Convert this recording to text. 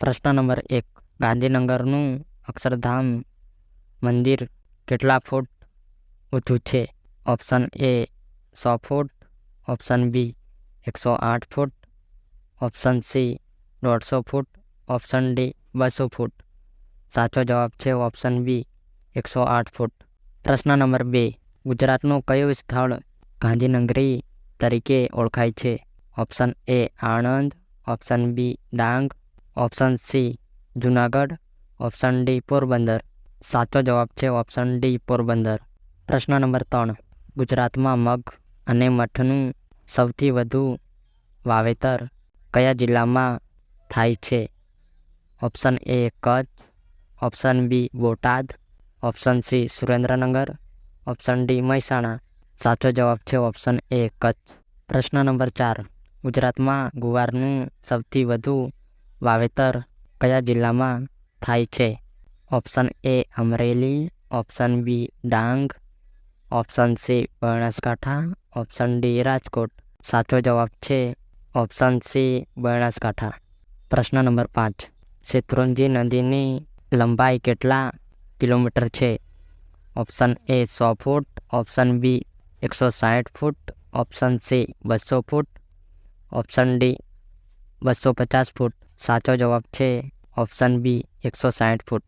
પ્રશ્ન નંબર એક. ગાંધીનગરનું અક્ષરધામ મંદિર કેટલા ફૂટ ઊંચું છે? ઓપ્શન એ સો ફૂટ, ઓપ્શન બી એકસો આઠ ફૂટ, ઓપ્શન સી દોઢસો ફૂટ, ઓપ્શન ડી બસો ફૂટ. સાચો જવાબ છે ઓપ્શન બી એકસો આઠ ફૂટ. પ્રશ્ન નંબર બે. ગુજરાતનું કયું સ્થળ ગાંધીનગરી તરીકે ઓળખાય છે? Option A Anand, option B Dang option C, Junagadh. Option D, Porbandar. સાચો જવાબ છે ઓપ્શન ડી, પોરબંદર. પ્રશ્ન નંબર ત્રણ, ગુજરાતમાં મગ અને મઠનું સૌથી વધુ વાવેતર કયા જિલ્લામાં થાય છે? Option A, Kutch. Option B, Botad. Option C, Surendranagar. Option D, Mehsana. સાચો જવાબ છે ઓપ્શન એ, કચ્છ. પ્રશ્ન નંબર ચાર, ગુજરાતમાં ગુવારનું સૌથી વધુ વાવેતર કયા જિલ્લામાં થાય છે? Option A Amreli. Option B Dang. Option C Banaskantha. Option D Rajkot. સાચો જવાબ છે ઓપ્શન સી બનાસકાંઠા. પ્રશ્ન નંબર પાંચ. શેત્રુંજી નદીની લંબાઈ કેટલા કિલોમીટર છે? ઓપ્શન એ સો ફૂટ. ઓપ્શન બી એકસો સાઠ ફૂટ. ઓપ્શન સી બસો ફૂટ. ઓપ્શન ડી બસો પચાસ ફૂટ. સાચો જવાબ છે ઓપ્શન બી એકસો સાઠ ફૂટ.